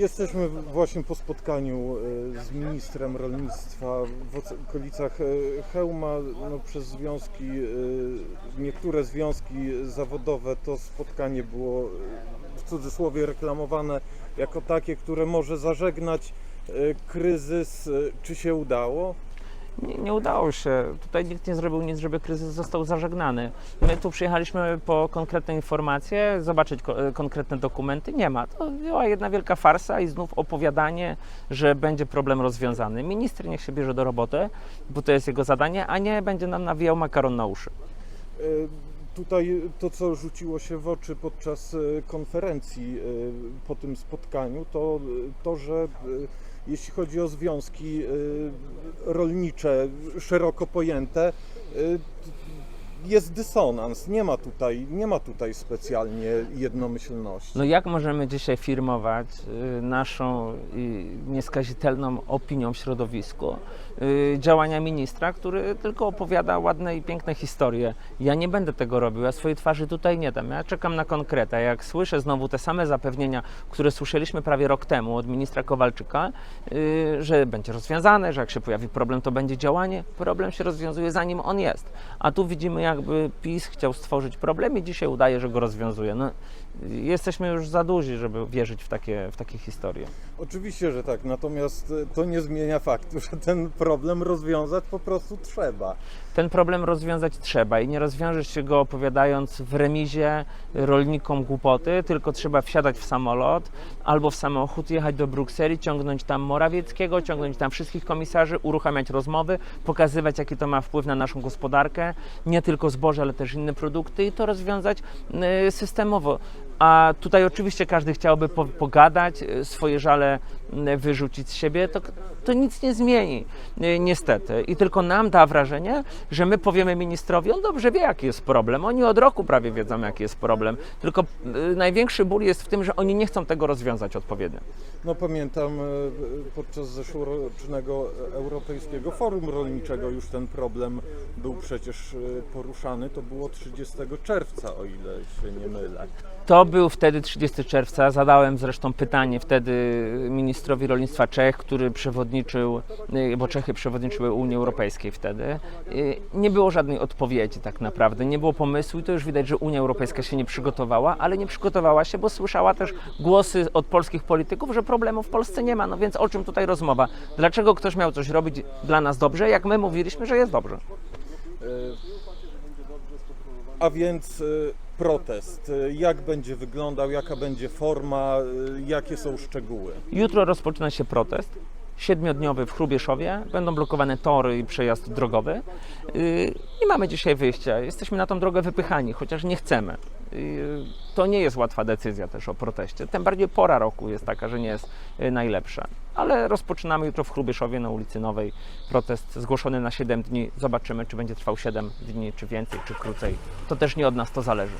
Jesteśmy właśnie po spotkaniu e, z ministrem rolnictwa w okolicach e, Chełma. No, przez związki, e, niektóre związki zawodowe to spotkanie było w cudzysłowie reklamowane jako takie, które może zażegnać kryzys. Czy się udało? Nie, nie udało się. Tutaj nikt nie zrobił nic, żeby kryzys został zażegnany. My tu przyjechaliśmy po konkretne informacje, zobaczyć ko- konkretne dokumenty. Nie ma. To była jedna wielka farsa i znów opowiadanie, że będzie problem rozwiązany. Minister niech się bierze do roboty, bo to jest jego zadanie, a nie będzie nam nawijał makaron na uszy. E, Tutaj to, co rzuciło się w oczy podczas e, konferencji e, po tym spotkaniu, to to, że e, jeśli chodzi o związki e, rolnicze szeroko pojęte, e, jest dysonans. Nie ma tutaj, nie ma tutaj specjalnie jednomyślności. No jak możemy dzisiaj firmować y, naszą y, nieskazitelną opinią w środowisku y, działania ministra, który tylko opowiada ładne i piękne historie. Ja nie będę tego robił, ja swojej twarzy tutaj nie dam. Ja czekam na konkretę. Jak słyszę znowu te same zapewnienia, które słyszeliśmy prawie rok temu od ministra Kowalczyka, że będzie rozwiązane, że jak się pojawi problem, to będzie działanie. Problem się rozwiązuje zanim on jest. A tu widzimy jakby PiS chciał stworzyć problem i dzisiaj udaje, że go rozwiązuje. No, jesteśmy już za duzi, żeby wierzyć w takie, w takie historie. Oczywiście, że tak, natomiast e, to nie zmienia faktu, że ten problem rozwiązać po prostu trzeba. Ten problem rozwiązać trzeba i nie rozwiążesz się go opowiadając w remizie rolnikom głupoty, tylko trzeba wsiadać w samolot albo w samochód, jechać do Brukseli, ciągnąć tam Morawieckiego, ciągnąć tam wszystkich komisarzy, uruchamiać rozmowy, pokazywać jaki to ma wpływ na naszą gospodarkę, nie tylko zboże, ale też inne produkty i to rozwiązać y, systemowo. A tutaj oczywiście każdy chciałby po, pogadać, y, swoje żale wyrzucić z siebie, to, to nic nie zmieni, y, niestety. I tylko nam da wrażenie, że my powiemy ministrowi, on dobrze wie, jaki jest problem. Oni od roku prawie wiedzą, jaki jest problem. Tylko y, największy ból jest w tym, że oni nie chcą tego rozwiązać odpowiednio. No pamiętam e, podczas zeszłorocznego Europejskiego Forum Rolniczego już ten problem był przecież e, poruszany. To było 30 czerwca, o ile się nie mylę. To był wtedy 30 czerwca. Zadałem zresztą pytanie wtedy ministrowi rolnictwa Czech, który przewodniczył, y, bo Czechy przewodniczyły Unii Europejskiej wtedy. Y, Nie było żadnej odpowiedzi tak naprawdę, nie było pomysłu i to już widać, że Unia Europejska się nie przygotowała, ale nie przygotowała się, bo słyszała też głosy od polskich polityków, że problemu w Polsce nie ma. No więc o czym tutaj rozmowa? Dlaczego ktoś miał coś robić dla nas dobrze, jak my mówiliśmy, że jest dobrze? A więc e, protest. E, Jak będzie wyglądał, jaka będzie forma, e, jakie są szczegóły? Jutro rozpoczyna się protest. Siedmiodniowy w Chrubieszowie. Będą blokowane tory i przejazd drogowy. Nie mamy dzisiaj wyjścia. Jesteśmy na tą drogę wypychani, chociaż nie chcemy. To nie jest łatwa decyzja też o proteście. Tym bardziej pora roku jest taka, że nie jest najlepsza. Ale rozpoczynamy jutro w Chrubieszowie na ulicy Nowej protest zgłoszony na 7 dni. Zobaczymy, czy będzie trwał 7 dni, czy więcej, czy krócej. To też nie od nas to zależy.